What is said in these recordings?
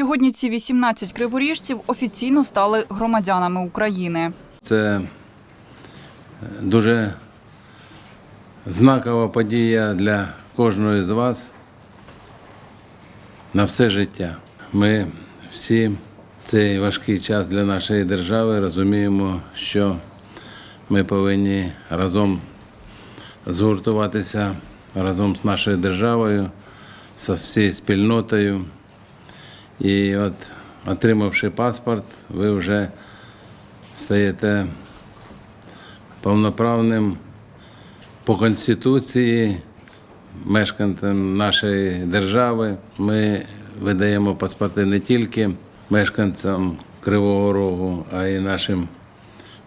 Сьогодні ці 18 криворіжців офіційно стали громадянами України. Це е, дуже знакова подія для кожного з вас на все життя. Ми всі цей важкий час для нашої держави розуміємо, що ми повинні разом згуртуватися разом з нашою державою, з всією спільнотою. І от, отримавши паспорт, ви вже стаєте повноправним по Конституції мешканцем нашої держави. Ми видаємо паспорти не тільки мешканцям Кривого Рогу, а й нашим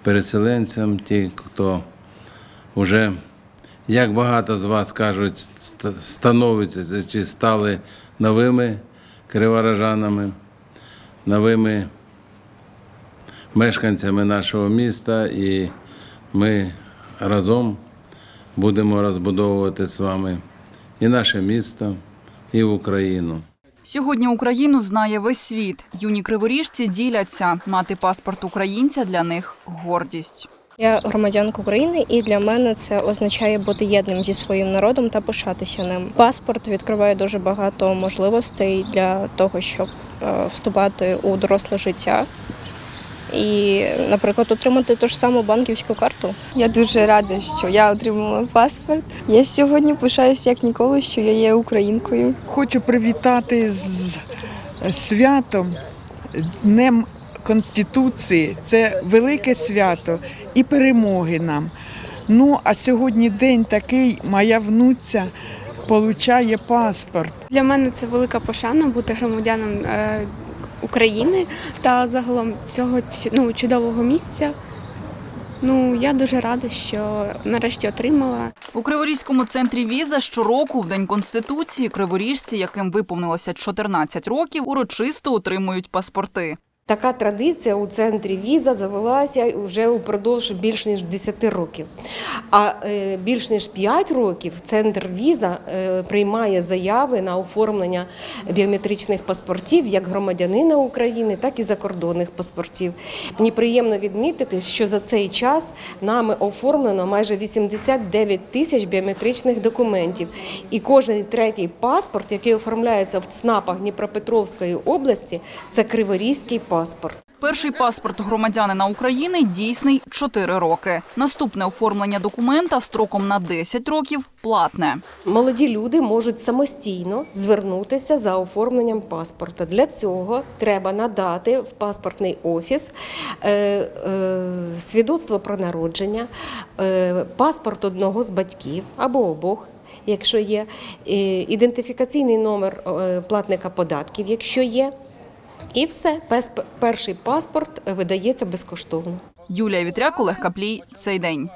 переселенцям, ті, хто вже, як багато з вас кажуть, становиться чи стали новими криворожанами, новими мешканцями нашого міста, і ми разом будемо розбудовувати з вами і наше місто, і Україну. Сьогодні Україну знає весь світ. Юні криворіжці діляться. Мати паспорт українця для них гордість. Я громадянка України, і для мене це означає бути єдним зі своїм народом та пишатися ним. Паспорт відкриває дуже багато можливостей для того, щоб е, вступати у доросле життя і, наприклад, отримати ту ж саму банківську карту. Я дуже рада, що я отримала паспорт. Я сьогодні пишаюся як ніколи, що я є українкою. Хочу привітати з святом Днем Конституції. Це велике свято і перемоги нам. Ну, а сьогодні день такий, моя внуця получає паспорт. Для мене це велика пошана бути громадяном е, України та загалом цього ну, чудового місця. Ну, я дуже рада, що нарешті отримала. У Криворізькому центрі віза щороку в День Конституції криворіжці, яким виповнилося 14 років, урочисто отримують паспорти. Така традиція у центрі віза завелася вже упродовж більш ніж 10 років. А е, більш ніж 5 років центр віза е, приймає заяви на оформлення біометричних паспортів як громадянина України, так і закордонних паспортів. Мені приємно відмітити, що за цей час нами оформлено майже 89 тисяч біометричних документів. І кожен третій паспорт, який оформляється в ЦНАПах Дніпропетровської області, це криворізький паспорт. Перший паспорт громадянина України дійсний 4 роки. Наступне оформлення документа строком на 10 років платне. Молоді люди можуть самостійно звернутися за оформленням паспорта. Для цього треба надати в паспортний офіс е, е, свідоцтво про народження, е, паспорт одного з батьків або обох. Якщо є ідентифікаційний номер платника податків, якщо є, і все, перший паспорт видається безкоштовно. Юлія Вітряк, Олег Каплій. Цей день.